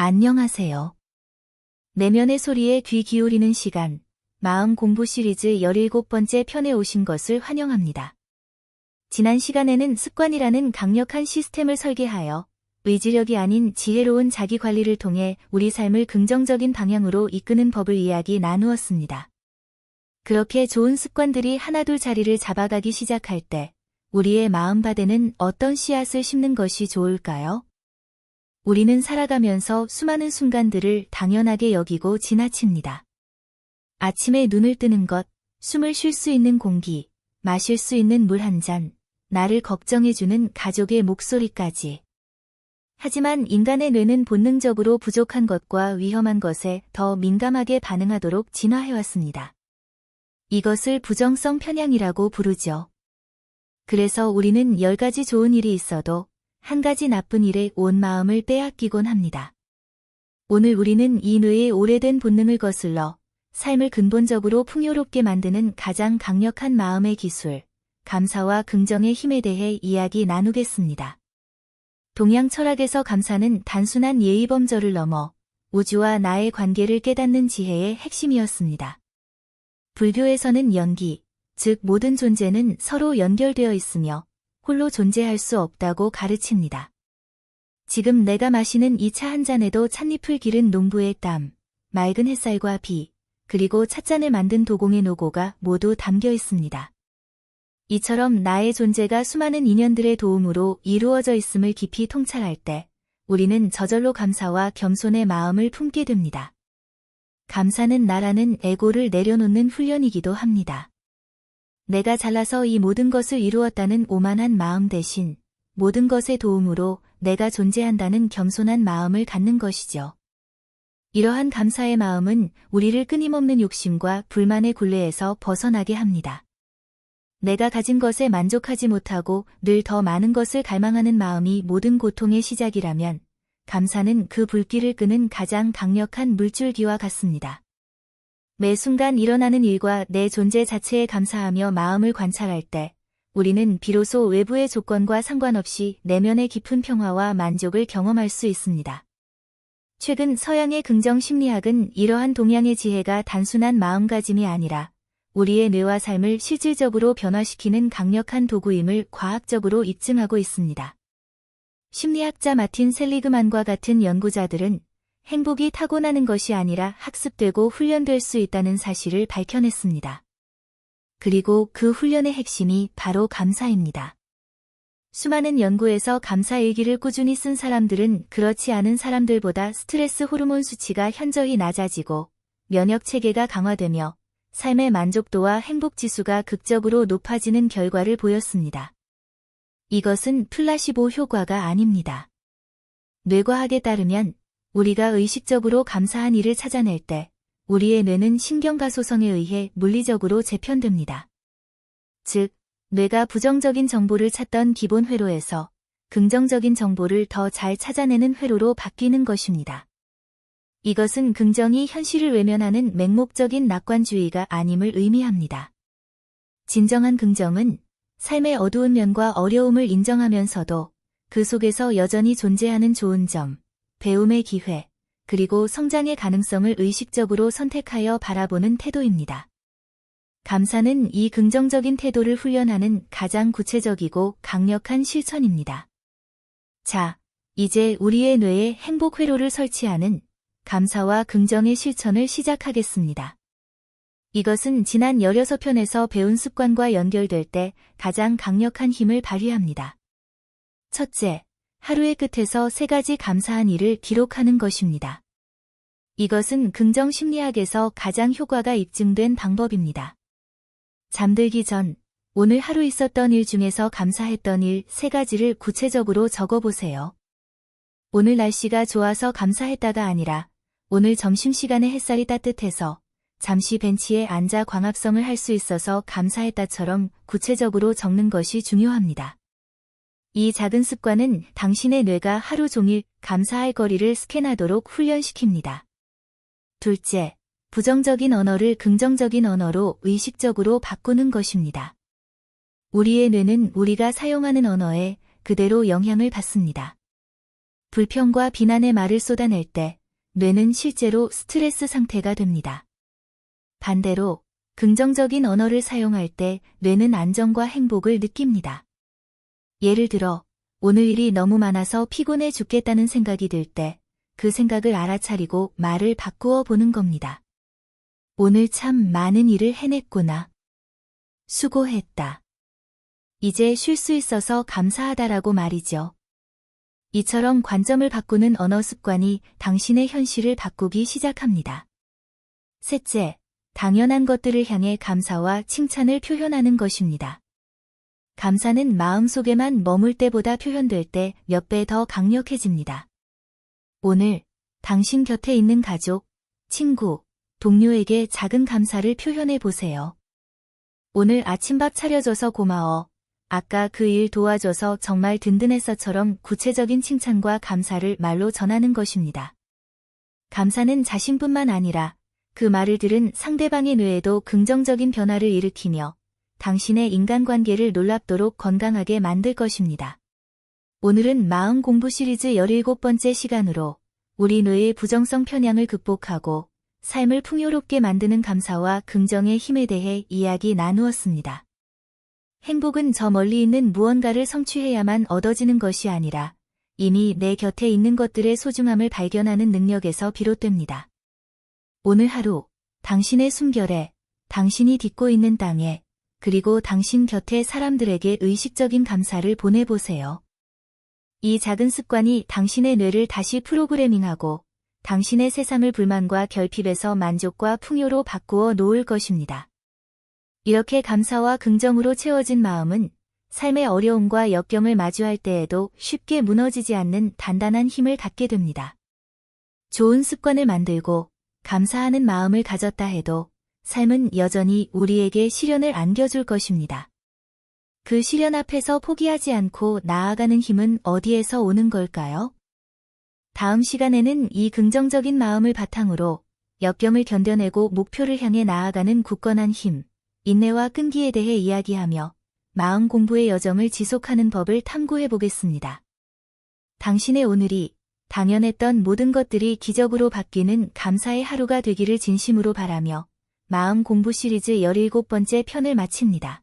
안녕하세요. 내면의 소리에 귀 기울이는 시간, 마음 공부 시리즈 17번째 편에 오신 것을 환영합니다. 지난 시간에는 습관이라는 강력한 시스템을 설계하여 의지력이 아닌 지혜로운 자기 관리를 통해 우리 삶을 긍정적인 방향으로 이끄는 법을 이야기 나누었습니다. 그렇게 좋은 습관들이 하나둘 자리를 잡아가기 시작할 때 우리의 마음바에는 어떤 씨앗을 심는 것이 좋을까요? 우리는 살아가면서 수많은 순간들을 당연하게 여기고 지나칩니다. 아침에 눈을 뜨는 것, 숨을 쉴 수 있는 공기, 마실 수 있는 물 한 잔, 나를 걱정해주는 가족의 목소리까지. 하지만 인간의 뇌는 본능적으로 부족한 것과 위험한 것에 더 민감하게 반응하도록 진화해왔습니다. 이것을 부정성 편향이라고 부르죠. 그래서 우리는 10가지 좋은 일이 있어도 한 가지 나쁜 일에 온 마음을 빼앗기곤 합니다. 오늘 우리는 이 뇌의 오래된 본능을 거슬러 삶을 근본적으로 풍요롭게 만드는 가장 강력한 마음의 기술, 감사와 긍정의 힘에 대해 이야기 나누겠습니다. 동양 철학에서 감사는 단순한 예의범절을 넘어 우주와 나의 관계를 깨닫는 지혜의 핵심이었습니다. 불교에서는 연기, 즉 모든 존재는 서로 연결되어 있으며 홀로 존재할 수 없다고 가르칩니다. 지금 내가 마시는 이 차 한 잔에도 찻잎을 기른 농부의 땀, 맑은 햇살과 비, 그리고 찻잔을 만든 도공의 노고가 모두 담겨 있습니다. 이처럼 나의 존재가 수많은 인연들의 도움으로 이루어져 있음을 깊이 통찰할 때 우리는 저절로 감사와 겸손의 마음을 품게 됩니다. 감사는 나라는 에고를 내려놓는 훈련이기도 합니다. 내가 잘나서 이 모든 것을 이루었다는 오만한 마음 대신 모든 것의 도움으로 내가 존재한다는 겸손한 마음을 갖는 것이죠. 이러한 감사의 마음은 우리를 끊임없는 욕심과 불만의 굴레에서 벗어나게 합니다. 내가 가진 것에 만족하지 못하고 늘 더 많은 것을 갈망하는 마음이 모든 고통의 시작이라면 감사는 그 불길을 끄는 가장 강력한 물줄기와 같습니다. 매 순간 일어나는 일과 내 존재 자체에 감사하며 마음을 관찰할 때 우리는 비로소 외부의 조건과 상관없이 내면의 깊은 평화와 만족을 경험할 수 있습니다. 최근 서양의 긍정 심리학은 이러한 동양의 지혜가 단순한 마음가짐이 아니라 우리의 뇌와 삶을 실질적으로 변화시키는 강력한 도구임을 과학적으로 입증하고 있습니다. 심리학자 마틴 셀리그만과 같은 연구자들은 행복이 타고나는 것이 아니라 학습되고 훈련될 수 있다는 사실을 밝혀냈습니다. 그리고 그 훈련의 핵심이 바로 감사입니다. 수많은 연구에서 감사 일기를 꾸준히 쓴 사람들은 그렇지 않은 사람들보다 스트레스 호르몬 수치가 현저히 낮아지고 면역 체계가 강화되며 삶의 만족도와 행복 지수가 극적으로 높아지는 결과를 보였습니다. 이것은 플라시보 효과가 아닙니다. 뇌과학에 따르면 우리가 의식적으로 감사한 일을 찾아낼 때 우리의 뇌는 신경가 소성에 의해 물리적으로 재편됩니다. 즉, 뇌가 부정적인 정보를 찾던 기본 회로에서 긍정적인 정보를 더 잘 찾아내는 회로로 바뀌는 것입니다. 이것은 긍정이 현실을 외면하는 맹목적인 낙관주의가 아님을 의미합니다. 진정한 긍정은 삶의 어두운 면과 어려움을 인정하면서도 그 속에서 여전히 존재하는 좋은 점, 배움의 기회, 그리고 성장의 가능성을 의식적으로 선택하여 바라보는 태도입니다. 감사는 이 긍정적인 태도를 훈련하는 가장 구체적이고 강력한 실천입니다. 자, 이제 우리의 뇌에 행복 회로를 설치하는 감사와 긍정의 실천을 시작하겠습니다. 이것은 지난 16편에서 배운 습관과 연결될 때 가장 강력한 힘을 발휘합니다. 첫째, 하루의 끝에서 세 가지 감사한 일을 기록하는 것입니다. 이것은 긍정 심리학에서 가장 효과가 입증된 방법입니다. 잠들기 전 오늘 하루 있었던 일 중에서 감사했던 일 세 가지를 구체적으로 적어보세요. 오늘 날씨가 좋아서 감사했다가 아니라 오늘 점심시간에 햇살이 따뜻해서 잠시 벤치에 앉아 광합성을 할 수 있어서 감사했다처럼 구체적으로 적는 것이 중요합니다. 이 작은 습관은 당신의 뇌가 하루 종일 감사할 거리를 스캔하도록 훈련시킵니다. 둘째, 부정적인 언어를 긍정적인 언어로 의식적으로 바꾸는 것입니다. 우리의 뇌는 우리가 사용하는 언어에 그대로 영향을 받습니다. 불평과 비난의 말을 쏟아낼 때 뇌는 실제로 스트레스 상태가 됩니다. 반대로 긍정적인 언어를 사용할 때 뇌는 안정과 행복을 느낍니다. 예를 들어, 오늘 일이 너무 많아서 피곤해 죽겠다는 생각이 들 때 그 생각을 알아차리고 말을 바꾸어 보는 겁니다. 오늘 참 많은 일을 해냈구나. 수고했다. 이제 쉴 수 있어서 감사하다라고 말이죠. 이처럼 관점을 바꾸는 언어 습관이 당신의 현실을 바꾸기 시작합니다. 셋째, 당연한 것들을 향해 감사와 칭찬을 표현하는 것입니다. 감사는 마음속에만 머물 때보다 표현될 때 몇 배 더 강력해집니다. 오늘 당신 곁에 있는 가족, 친구, 동료에게 작은 감사를 표현해 보세요. 오늘 아침밥 차려줘서 고마워. 아까 그 일 도와줘서 정말 든든했어처럼 구체적인 칭찬과 감사를 말로 전하는 것입니다. 감사는 자신뿐만 아니라 그 말을 들은 상대방의 뇌에도 긍정적인 변화를 일으키며 당신의 인간관계를 놀랍도록 건강하게 만들 것입니다. 오늘은 마음 공부 시리즈 17번째 시간으로 우리 뇌의 부정성 편향을 극복하고 삶을 풍요롭게 만드는 감사와 긍정의 힘에 대해 이야기 나누었습니다. 행복은 저 멀리 있는 무언가를 성취해야만 얻어지는 것이 아니라 이미 내 곁에 있는 것들의 소중함을 발견하는 능력에서 비롯됩니다. 오늘 하루 당신의 숨결에 당신이 딛고 있는 땅에 그리고 당신 곁의 사람들에게 의식적인 감사를 보내보세요. 이 작은 습관이 당신의 뇌를 다시 프로그래밍하고 당신의 세상을 불만과 결핍에서 만족과 풍요로 바꾸어 놓을 것입니다. 이렇게 감사와 긍정으로 채워진 마음은 삶의 어려움과 역경을 마주할 때에도 쉽게 무너지지 않는 단단한 힘을 갖게 됩니다. 좋은 습관을 만들고 감사하는 마음을 가졌다 해도 삶은 여전히 우리에게 시련을 안겨줄 것입니다. 그 시련 앞에서 포기하지 않고 나아가는 힘은 어디에서 오는 걸까요? 다음 시간에는 이 긍정적인 마음을 바탕으로 역경을 견뎌내고 목표를 향해 나아가는 굳건한 힘, 인내와 끈기에 대해 이야기하며 마음 공부의 여정을 지속하는 법을 탐구해 보겠습니다. 당신의 오늘이 당연했던 모든 것들이 기적으로 바뀌는 감사의 하루가 되기를 진심으로 바라며 마음 공부 시리즈 17번째 편을 마칩니다.